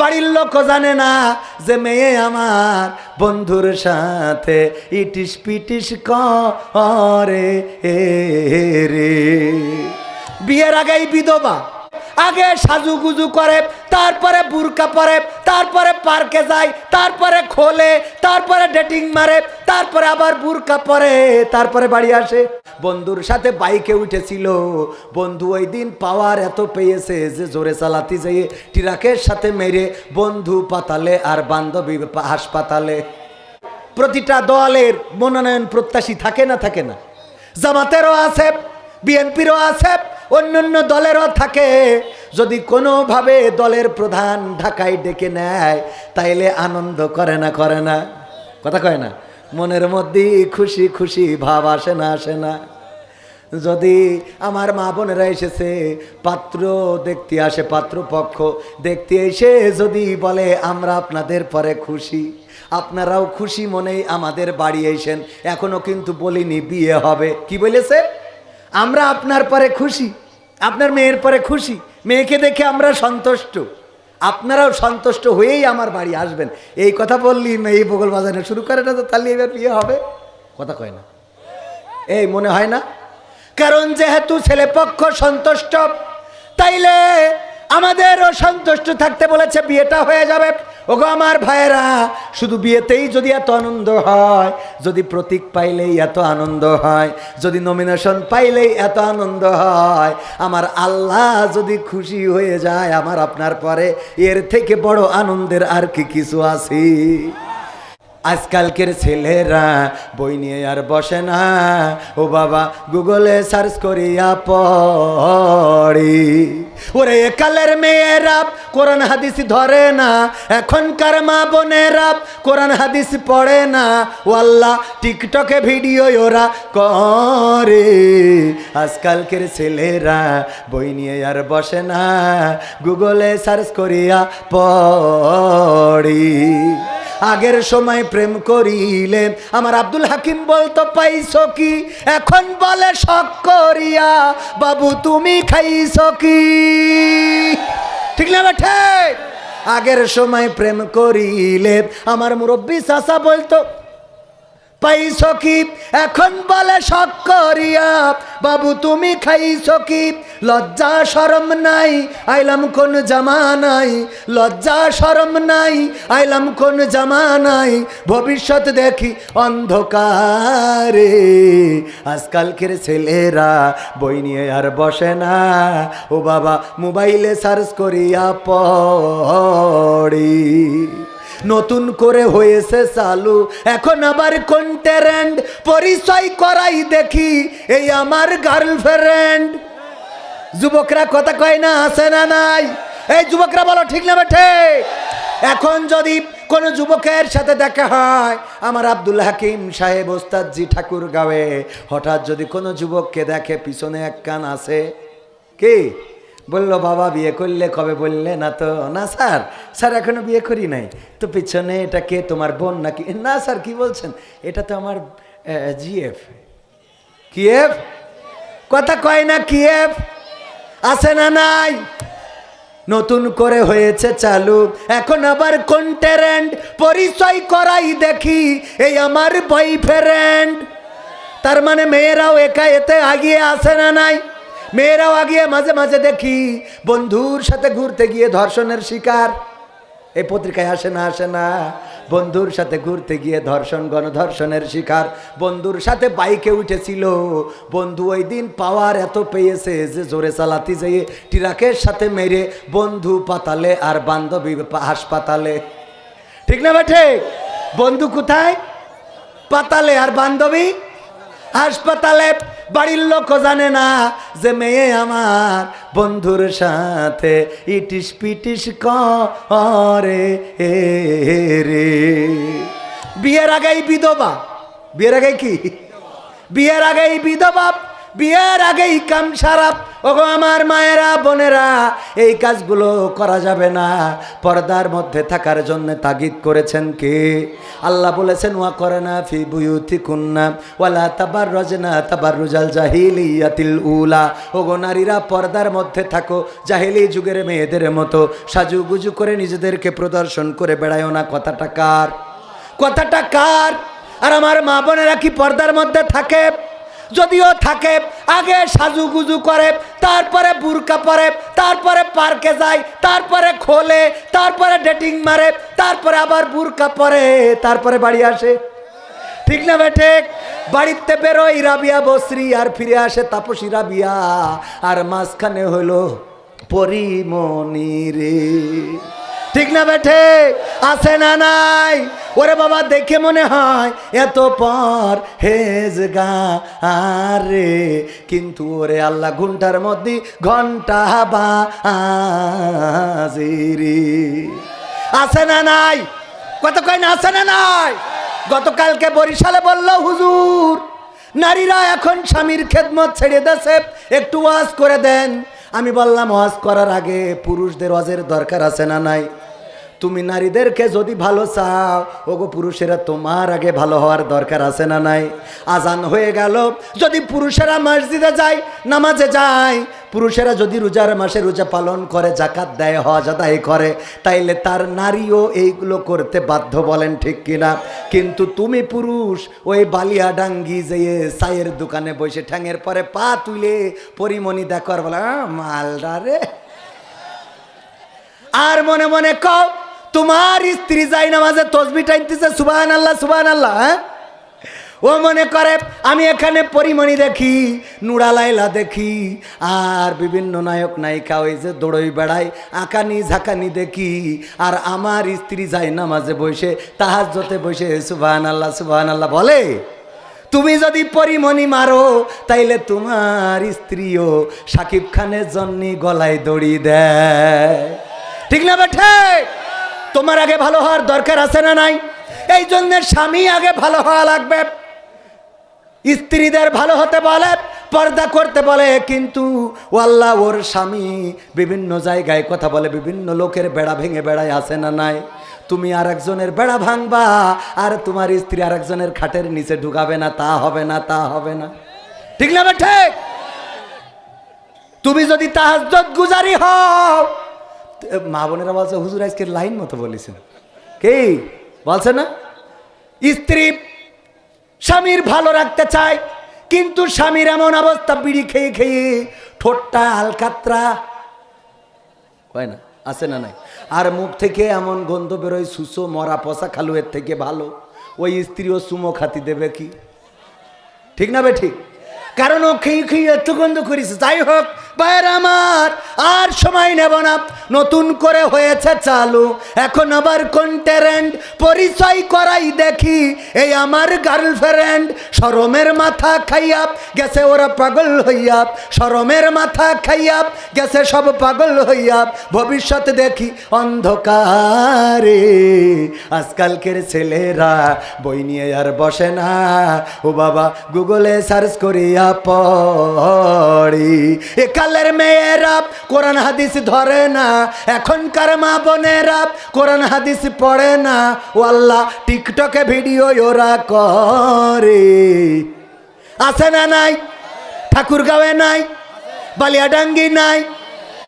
বাড়ির লোক জানে না যে মেয়ে আমার বন্ধুর সাথে ইটিস পিটিস করে রে। বিয়ের আগেই বিধবা, আগে সাজুগুজু করে, তারপরে বুরকা পরে, তারপরে পার্কে যায়, তারপরে খোলে, তারপরে ডেটিং মারে, তারপরে আবার বুরকা পরে, তারপরে বাড়ি আসে। বন্ধুর সাথে বাইকে উঠেছিল। বন্ধু ওই দিন পাওয়ার এত পেয়েছে যে জোরে চালাতে যেয়ে ট্রাকের সাথে মেরে বন্ধু পাতালে আর বান্ধবী হাসপাতালে। প্রতিটা দলের মনোনয়ন প্রত্যাশী থাকে না থাকে না। জামাতেরও আছে, বিএনপিরও আছে, অন্যান্য দলেরও থাকে। যদি কোনোভাবে দলের প্রধান ঢাকায় ডেকে নেয়, তাইলে আনন্দ করে না করে না। কথা কয় না? মনের মধ্যেই খুশি খুশি ভাব আসে না আসে না। যদি আমার মা বোনেরা এসেছে, পাত্র দেখতে আসে পাত্র পক্ষ দেখতে এসে যদি বলে, আমরা আপনাদের পরে খুশি। আপনারাও খুশি মনেই আমাদের বাড়ি এসেন এখনও কিন্তু বলিনি, বিয়ে হবে। কি বলেছে? আমরা আপনার পরে খুশি, আপনার মেয়ের পরে খুশি। মেয়েকে দেখে আমরা সন্তুষ্ট। আপনারাও সন্তুষ্ট হয়েই আমার বাড়ি আসবেন। এই কথা বললি, এই বগল বাজানো শুরু করে না তো, তাহলে এবার বিয়ে হবে? কথা কয় না। এই মনে হয় না? কারণ যেহেতু ছেলে পক্ষ সন্তুষ্ট, তাইলে আমাদেরও সন্তুষ্ট থাকতে বলেছে বিয়েটা হয়ে যাবে। ওগো আমার ভাইয়েরা, শুধু বিয়েতেই যদি এত আনন্দ হয়, যদি প্রতীক পাইলেই এত আনন্দ হয়, যদি নমিনেশন পাইলেই এত আনন্দ হয়, আমার আল্লাহ যদি খুশি হয়ে যায়, আমার আপনার পরে এর থেকে বড় আনন্দের আর কি কিছু আছে? আজকালকের ছেলেরা বই নিয়ে আর বসে না। ও বাবা, গুগলে সার্চ করিয়া পড়ি। ওরে একালের মেয়েরা কোরআন হাদিস ধরে না, এখনকার মা বোনেরা কোরআন হাদিস পড়ে না। ও আল্লাহ, টিকটকে ভিডিও ওরা করে। আজকালকের ছেলেরা বই নিয়ে আর বসে না, গুগলে সার্চ করিয়া পড়ি। আগের সময় প্রেম করিলে। আমার আব্দুল হাকিম বলতো, পাইছো কি? এখন বলে শখ করিয়া। বাবু, তুমি খাইছো কি? ঠিক না বেঠে? আগের সময় প্রেম করিলে। আমার মুরব্বী চাষা বলতো, পাইছ কি? এখন বলে শখ করিয়া। বাবু, তুমি খাইছ কি? লজ্জা সরম নাই, আইলাম কোন জামা নাই। লজ্জা সরম নাই, আইলাম কোন জামা নাই। ভবিষ্যৎ দেখি অন্ধকারে। আজকালকের ছেলেরা বই নিয়ে আর বসে না। ও বাবা, মোবাইলে সার্চ করিয়া পড়ি। নতুন করে হয়েছে চালু। এখন আবার কোন ট্যারেন্ট পরিচয় করাই দেখি। এই আমার গার্লফ্রেন্ড যুবকরা কথা কয় না, আছে না নাই? এই যুবকরা বলো, ঠিক না বেঠে? এখন যদি কোনো যুবকের সাথে দেখা হয়, আমার আব্দুল হাকিম সাহেব, ওস্তাদজি ঠাকুর গাঁয়ে হঠাৎ যদি কোনো যুবককে দেখে পিছনে এক কান আছে, কি? বলল, বাবা, বিয়ে করলে কবে বললে না তো? না, স্যার স্যার এখনও বিয়ে করি নাই। তো পিছনে এটা কে, তোমার বোন নাকি? না, স্যার, কি বলছেন? এটা তো আমার জিএফ। কিএফ? কথা কয় না, কিএফ? আছে না নাই? নতুন করে হয়েছে চালু। এখন আবার কোন ট্যারেন্ট পরিচয় করাই দেখি, এই আমার বয়ফ্রেন্ড তার মানে মেয়েরাও একা এতে আগিয়ে আসে না নাই? মেয়েরাও আগিয়ে মাঝে মাঝে দেখি, বন্ধুর সাথে ঘুরতে গিয়ে ধর্ষণের শিকার। এই পত্রিকায় আসে না আসে না। বন্ধুর সাথে ঘুরতে গিয়ে ধর্ষণ, গণধর্ষণের শিকার। বন্ধুর সাথে বাইকে উঠেছিল। বন্ধু ওই দিন পাওয়ার এত পেয়েছে যে জোরে চালাতে যেয়ে ট্রাকের সাথে মেরে বন্ধু পাতালে আর বান্ধবী হাসপাতালে। ঠিক না বা বেঠে বন্ধু কোথায়? পাতালে আর বান্ধবী হাসপাতালে বাড়ির লোক জানে না যে মেয়ে আমার বন্ধুর সাথে ইটিস পিটিস করে রে। বিয়ের আগেই বিধবা। বিয়ের আগে কি? বিয়ের আগেই বিধবা বিয়ের আগেই কাম সারাপ। ওগো আমার মায়েরা, বোনেরা, এই কাজগুলো করা যাবে না। পর্দার মধ্যে থাকার জন্য তাগিদ করেছেন কে? আল্লাহ বলেছেন, ওয়া করে না ফি বুয়ুতি কুন্না ওয়ালা তাবার রজনা তাবার রুজাল জাহিলিয়াতিল উলা। ওগো নারীরা, পর্দার মধ্যে থাকো, জাহিলি যুগের মেয়েদের মতো সাজুগুজু করে নিজেদেরকে প্রদর্শন করে বেড়ায়ও না। কথাটা কার? কথাটা কার? আর আমার মা বোনেরা কি পর্দার মধ্যে থাকে? যদিও থাকে, আগে সাজুগুজু করে, তারপরে বুরকা পরে, তারপরে পার্কে যায়, তারপরে খোলে, তারপরে ডেটিং মারে, তারপরে আবার বুরকা পরে, তারপরে বাড়ি আসে। ঠিক না বেঠে বাড়িতে বেরোয় রাবিয়া, বসরি, আর ফিরে আসে তাপসী রাবিয়া। আর মাঝখানে হলো পরিমণি রে। ঠিক না বেঠে? আছে না নাই? ওরে বাবা, দেখে মনে হয় এত পর হেজ গা আরে কিন্তু ওরে আল্লাহ ঘণ্টার মধ্যে ঘণ্টা বাজিরি আছে না নাই? কত কয় না, আছে না নাই? গতকালকে বরিশালে বলল, হুজুর, নারীরা এখন স্বামীর খেদমত ছেড়ে দেছে একটু ওয়াজ করে দেন। আমি বললাম ওয়াজ করার আগে পুরুষদের ওয়াজের দরকার আছে না নাই? তুমি নারীদেরকে যদি ভালো চাও ওগো পুরুষেরা তোমার আগে ভালো হওয়ার দরকার আছে না নাই? আজান হয়ে গেল যদি পুরুষেরা মসজিদে যায় নামাজে যায় পুরুষেরা যদি রোজার মাসে রোজা পালন করে জাকাত দেয় হজ আদায় করে তাইলে তার নারীও এইগুলো করতে বাধ্য বলেন ঠিক কিনা? কিন্তু তুমি পুরুষ ওই বালিয়া ডাঙ্গি যেয়ে চায়ের দোকানে বসে ঠ্যাঙের পরে পা তুলে পরিমণি দেখো আর বলে "আহ, মালদা রে। আর মনে মনে কও তোমার স্ত্রী যাই নামাজে তসবি টাইতেছে সুবাহান আল্লাহ সুবাহান আল্লাহ হ্যাঁ? ও মনে করে, আমি এখানে পরিমণি দেখি নুরা লাইলা দেখি, আর বিভিন্ন নায়ক নায়িকা ওই যে দৌড়ই বেড়ায়, আঁকানি ঝাঁকানি দেখি, আর আমার স্ত্রী যাই নামাজে বসে তাহার যতে বসে সুবাহান আল্লাহ সুবাহান আল্লাহ বলে? তুমি যদি পরিমণি মারো, তাইলে তোমার স্ত্রীও সাকিব খানের জন্য গলায় দড়ি দেয়। ঠিক না বেঠে তোমার আগে ভালো হওয়ার দরকার আছে না নাই? এই জন্য স্বামী আগে ভালো হওয়া লাগবে। স্ত্রীদের ভালো হতে বলে, পর্দা করতে বলে, কিন্তু আল্লাহ ওর স্বামী বিভিন্ন জায়গায় কথা বলে, বিভিন্ন লোকের বেড়া ভেঙে বেড়ায় আসে না নাই? তুমি আর একজনের বেড়া ভাঙবা, আর তোমার স্ত্রী আর একজনের খাটের নিচে ঢুকাবে না, তা হবে না, তা হবে না। ঠিক না ঠিক? তুমি যদি তাহাজ্জত গুজারি হও মা বোনেরা বলছে, হুজুর, আজকে লাইন মতো বলেছেন। কি? বলছে না? স্ত্রী স্বামীর ভালো রাখতে চায়, কিন্তু স্বামীর এমন অবস্থা বিড়ি খেয়ে খেয়ে ঠোঁটটা আলকাত্রা হয় না? আছে না নাই? আর মুখ থেকে এমন গন্ধ বেরোয়, সুসো মরা পশা পচা খালুয়ের থেকে ভালো। ওই স্ত্রীও সুমো খাতি দেবে কি? ঠিক না বে ঠিক? কারণ ও খেয়ে খেয়ে এত গন্ধ করিস যাই হোক আমার, আর সময় নেব না। নতুন করে হয়েছে চালু। এখন আবার কন্টেরেন্ট পরিচয় করাই দেখি। এই আমার গার্লফ্রেন্ড সরমের মাথা খাইয়া গেছে, ওরা পাগল হইয়া। সরমের মাথা খাইয়াপ গেছে, সব পাগল হইয়া। ভবিষ্যৎ দেখি অন্ধকারে। আজকালকের ছেলেরা বই নিয়ে আর বসে না। ও বাবা, গুগলে সার্চ করিয়া পড়ি। একালের মেয়েরা কোরআন হাদিস ধরে না। এখনকার মা বোনেরা কোরআন হাদিস পড়ে না। ও আল্লাহ, টিকটকে ভিডিও ওরা করে। আছে না নাই? ঠাকুরগাঁওয়ে নাই? বালিয়াডাঙ্গি নাই?